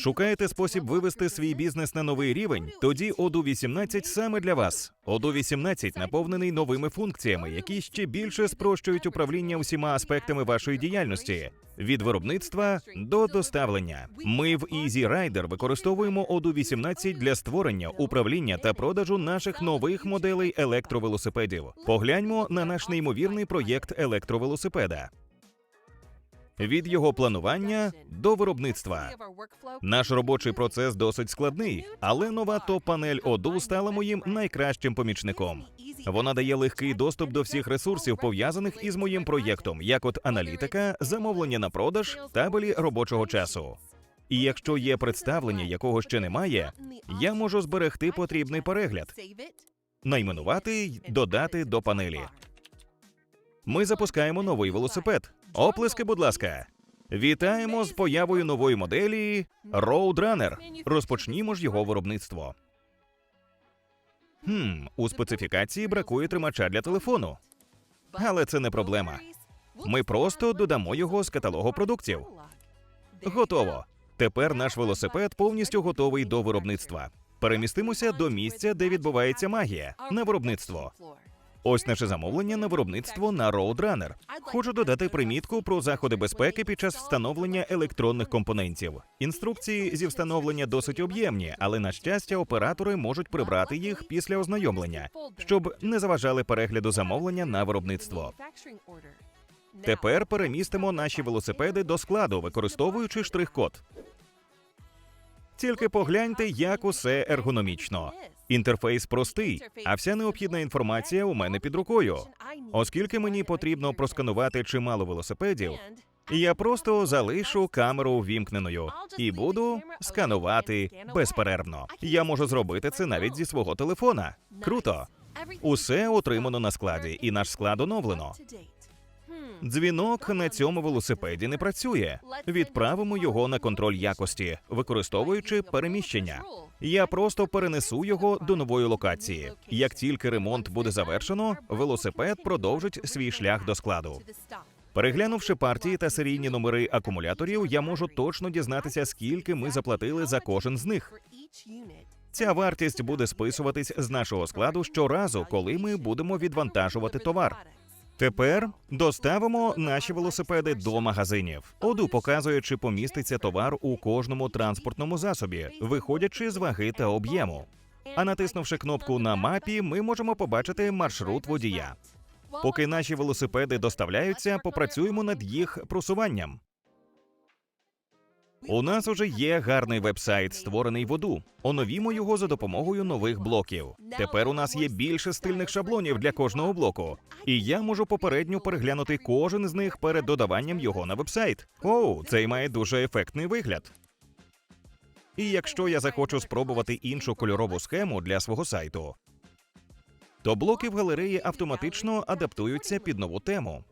Шукаєте спосіб вивести свій бізнес на новий рівень? Тоді Оду 18 саме для вас. Оду 18 наповнений новими функціями, які ще більше спрощують управління усіма аспектами вашої діяльності від виробництва до доставлення. Ми в Easy Rider використовуємо Оду 18 для створення, управління та продажу наших нових моделей електровелосипедів. Погляньмо на наш неймовірний проєкт електровелосипеда. Від його планування до виробництва. Наш робочий процес досить складний, але нова топ-панель Оду стала моїм найкращим помічником. Вона дає легкий доступ до всіх ресурсів, пов'язаних із моїм проєктом, як от аналітика, замовлення на продаж, табелі робочого часу. І якщо є представлення, якого ще немає, я можу зберегти потрібний перегляд, найменувати й додати до панелі. Ми запускаємо новий велосипед. Оплески, будь ласка. Вітаємо з появою нової моделі Roadrunner. Розпочнімо ж його виробництво. Хм, у специфікації бракує тримача для телефону. Але це не проблема. Ми просто додамо його з каталогу продуктів. Готово. Тепер наш велосипед повністю готовий до виробництва. Перемістимося до місця, де відбувається магія на виробництво. Ось наше замовлення на виробництво на Roadrunner. Хочу додати примітку про заходи безпеки під час встановлення електронних компонентів. Інструкції зі встановлення досить об'ємні, але на щастя, оператори можуть прибрати їх після ознайомлення, щоб не заважали перегляду замовлення на виробництво. Тепер перемістимо наші велосипеди до складу, використовуючи штрих-код. Тільки погляньте, як усе ергономічно. Інтерфейс простий, а вся необхідна інформація у мене під рукою. Оскільки мені потрібно просканувати чимало велосипедів, я просто залишу камеру ввімкненою і буду сканувати безперервно. Я можу зробити це навіть зі свого телефона. Круто. Усе отримано на складі, і наш склад оновлено. Дзвінок на цьому велосипеді не працює. Відправимо його на контроль якості, використовуючи переміщення. Я просто перенесу його до нової локації. Як тільки ремонт буде завершено, велосипед продовжить свій шлях до складу. Переглянувши партії та серійні номери акумуляторів, я можу точно дізнатися, скільки ми заплатили за кожен з них. Ця вартість буде списуватись з нашого складу щоразу, коли ми будемо відвантажувати товар. Тепер доставимо наші велосипеди до магазинів. Оду показує, чи поміститься товар у кожному транспортному засобі, виходячи з ваги та об'єму. А натиснувши кнопку на мапі, ми можемо побачити маршрут водія. Поки наші велосипеди доставляються, попрацюємо над їх просуванням. У нас уже є гарний вебсайт, створений в Оду. Оновімо його за допомогою нових блоків. Тепер у нас є більше стильних шаблонів для кожного блоку, і я можу попередньо переглянути кожен з них перед додаванням його на вебсайт. Оу, цей має дуже ефектний вигляд. І якщо я захочу спробувати іншу кольорову схему для свого сайту, то блоки в галереї автоматично адаптуються під нову тему.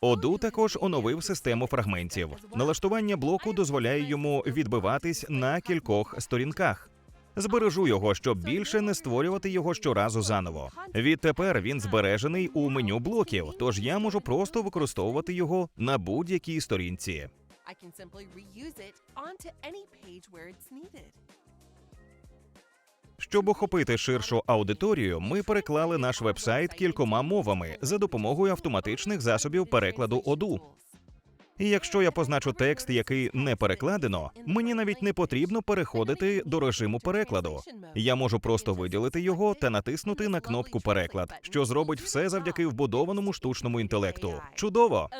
Оду також оновив систему фрагментів. Налаштування блоку дозволяє йому відбиватись на кількох сторінках. Збережу його, щоб більше не створювати його щоразу заново. Відтепер він збережений у меню блоків, тож я можу просто використовувати його на будь-якій сторінці. I can simply reuse it onto any page where it's needed. Щоб охопити ширшу аудиторію, ми переклали наш вебсайт кількома мовами за допомогою автоматичних засобів перекладу Оду. І якщо я позначу текст, який не перекладено, мені навіть не потрібно переходити до режиму перекладу. Я можу просто виділити його та натиснути на кнопку переклад, що зробить все завдяки вбудованому штучному інтелекту. Чудово!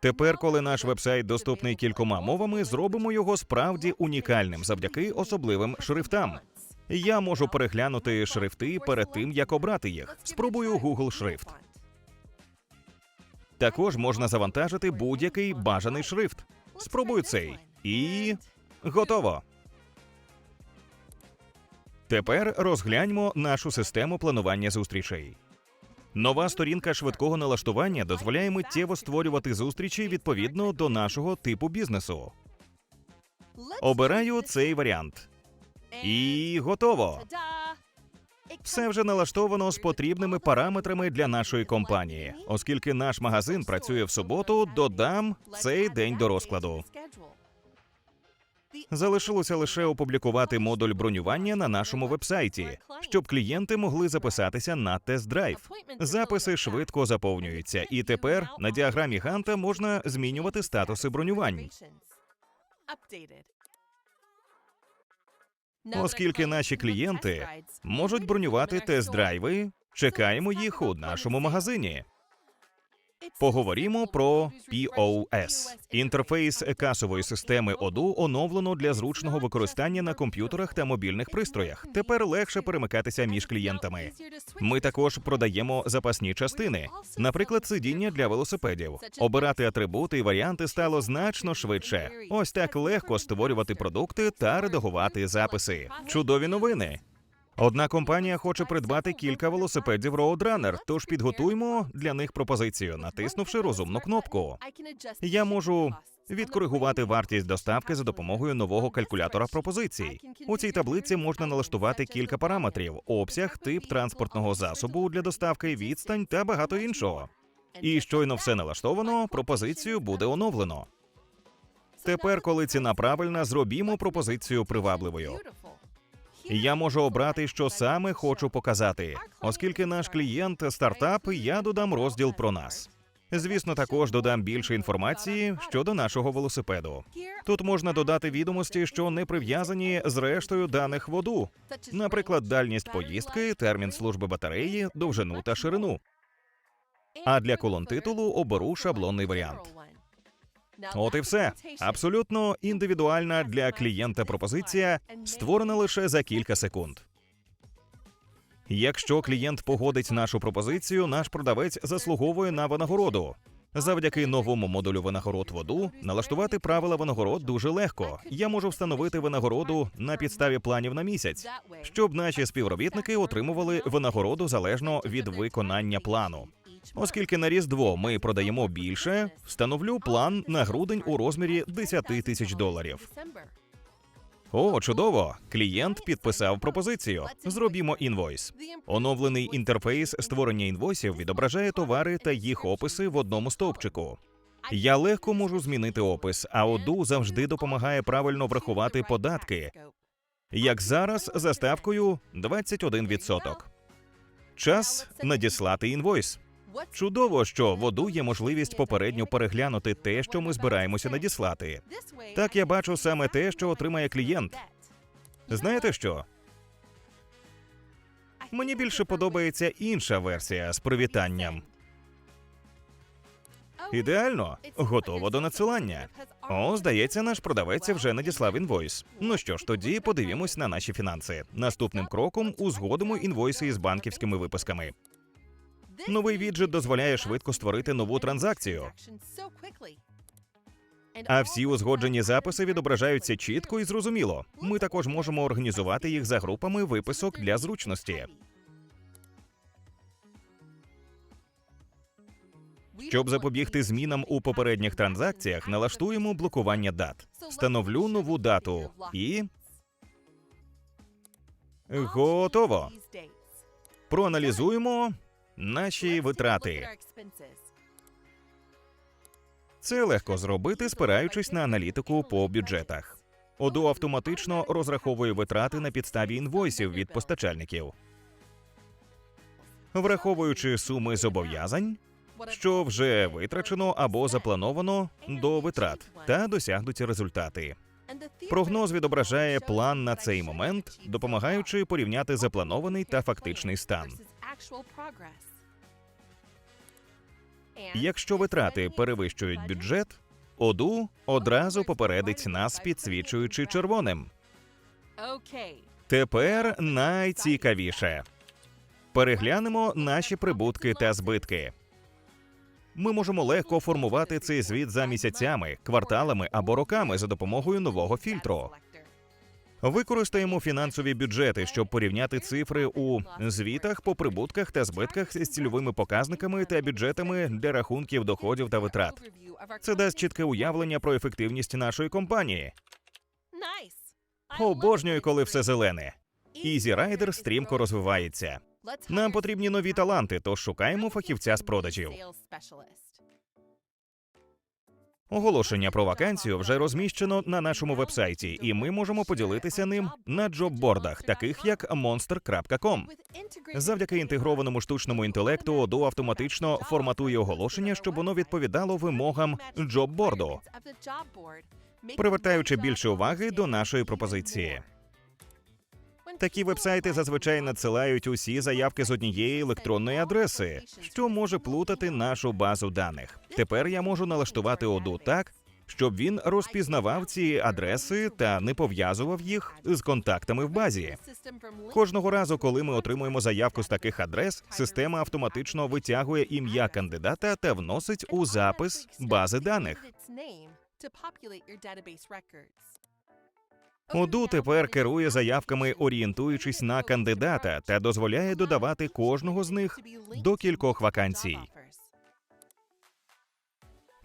Тепер, коли наш вебсайт доступний кількома мовами, зробимо його справді унікальним завдяки особливим шрифтам. Я можу переглянути шрифти перед тим, як обрати їх. Спробую Google шрифт. Також можна завантажити будь-який бажаний шрифт. Спробую цей. І готово. Тепер розгляньмо нашу систему планування зустрічей. Нова сторінка швидкого налаштування дозволяє миттєво створювати зустрічі відповідно до нашого типу бізнесу. Обираю цей варіант. І готово. Все вже налаштовано з потрібними параметрами для нашої компанії. Оскільки наш магазин працює в суботу, додам цей день до розкладу. Залишилося лише опублікувати модуль бронювання на нашому вебсайті, щоб клієнти могли записатися на тест-драйв. Записи швидко заповнюються, і тепер на діаграмі Ганта можна змінювати статуси бронювань. Оскільки наші клієнти можуть бронювати тест-драйви, чекаємо їх у нашому магазині. Поговоримо про POS. Інтерфейс касової системи ОДУ оновлено для зручного використання на комп'ютерах та мобільних пристроях. Тепер легше перемикатися між клієнтами. Ми також продаємо запасні частини, наприклад, сидіння для велосипедів. Обирати атрибути і варіанти стало значно швидше. Ось так легко створювати продукти та редагувати записи. Чудові новини. Одна компанія хоче придбати кілька велосипедів Roadrunner, тож підготуймо для них пропозицію, натиснувши розумну кнопку. Я можу відкоригувати вартість доставки за допомогою нового калькулятора пропозицій. У цій таблиці можна налаштувати кілька параметрів: обсяг, тип транспортного засобу для доставки, відстань та багато іншого. І щойно все налаштовано, пропозицію буде оновлено. Тепер, коли ціна правильна, зробімо пропозицію привабливою. Я можу обрати, що саме хочу показати. Оскільки наш клієнт стартап, я додам розділ про нас. Звісно, також додам більше інформації щодо нашого велосипеду. Тут можна додати відомості, що не прив'язані з рештою даних воду, наприклад, дальність поїздки, термін служби батареї, довжину та ширину. А для колон титулу оберу шаблонний варіант. От і все. Абсолютно індивідуальна для клієнта пропозиція створена лише за кілька секунд. Якщо клієнт погодить нашу пропозицію, наш продавець заслуговує на винагороду. Завдяки новому модулю винагород воду налаштувати правила винагород дуже легко. Я можу встановити винагороду на підставі планів на місяць, щоб наші співробітники отримували винагороду залежно від виконання плану. Оскільки на різдво ми продаємо більше, встановлю план на грудень у розмірі 10 тисяч доларів. О, чудово! Клієнт підписав пропозицію. Зробімо інвойс. Оновлений інтерфейс створення інвойсів відображає товари та їх описи в одному стовпчику. Я легко можу змінити опис, а ОДУ завжди допомагає правильно врахувати податки, як зараз за ставкою 21%. Час надіслати інвойс. Чудово, що в ОДУ є можливість попередньо переглянути те, що ми збираємося надіслати. Так я бачу саме те, що отримає клієнт. Знаєте що? Мені більше подобається інша версія з привітанням. Ідеально, готово до надсилання. О, здається, наш продавець вже надіслав інвойс. Ну що ж, тоді подивимось на наші фінанси. Наступним кроком узгодимо інвойси із банківськими виписками. Новий віджит дозволяє швидко створити нову транзакцію. А всі узгоджені записи відображаються чітко і зрозуміло. Ми також можемо організувати їх за групами виписок для зручності. Щоб запобігти змінам у попередніх транзакціях, налаштуємо блокування дат. Встановлю нову дату і готово. Проаналізуємо наші витрати. Це легко зробити, спираючись на аналітику по бюджетах. ОДО автоматично розраховує витрати на підставі інвойсів від постачальників, враховуючи суми зобов'язань, що вже витрачено або заплановано до витрат, та досягнуті результати. Прогноз відображає план на цей момент, допомагаючи порівняти запланований та фактичний стан. Якщо витрати перевищують бюджет, ОДУ одразу попередить нас, підсвічуючи червоним. Тепер найцікавіше. Переглянемо наші прибутки та збитки. Ми можемо легко формувати цей звіт за місяцями, кварталами або роками за допомогою нового фільтру. Використаємо фінансові бюджети, щоб порівняти цифри у звітах по прибутках та збитках з цільовими показниками та бюджетами для рахунків доходів та витрат. Це дасть чітке уявлення про ефективність нашої компанії. Обожнюю, коли все зелене. Easy Rider стрімко розвивається. Нам потрібні нові таланти, тож шукаємо фахівця з продажів. Оголошення про вакансію вже розміщено на нашому вебсайті, і ми можемо поділитися ним на джоббордах, таких як monster.com. Завдяки інтегрованому штучному інтелекту Odoo автоматично форматує оголошення, щоб воно відповідало вимогам джобборду, привертаючи більше уваги до нашої пропозиції. Такі вебсайти зазвичай надсилають усі заявки з однієї електронної адреси, що може плутати нашу базу даних. Тепер я можу налаштувати Odoo так, щоб він розпізнавав ці адреси та не пов'язував їх з контактами в базі. Кожного разу, коли ми отримуємо заявку з таких адрес, система автоматично витягує ім'я кандидата та вносить у запис бази даних. Odoo тепер керує заявками, орієнтуючись на кандидата, та дозволяє додавати кожного з них до кількох вакансій.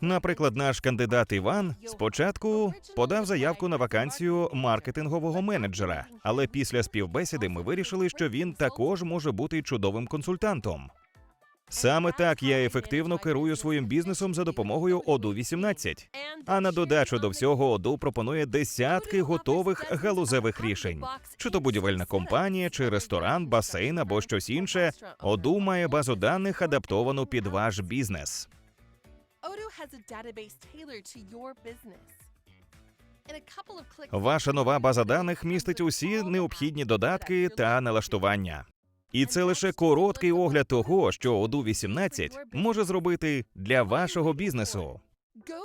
Наприклад, наш кандидат Іван спочатку подав заявку на вакансію маркетингового менеджера, але після співбесіди ми вирішили, що він також може бути чудовим консультантом. Саме так я ефективно керую своїм бізнесом за допомогою Odoo 18. А на додачу до всього Odoo пропонує десятки готових галузевих рішень. Чи то будівельна компанія, чи ресторан, басейн або щось інше. Odoo має базу даних, адаптовану під ваш бізнес. Ваша нова база даних містить усі необхідні додатки та налаштування. І це лише короткий огляд того, що оду 18 може зробити для вашого бізнесу.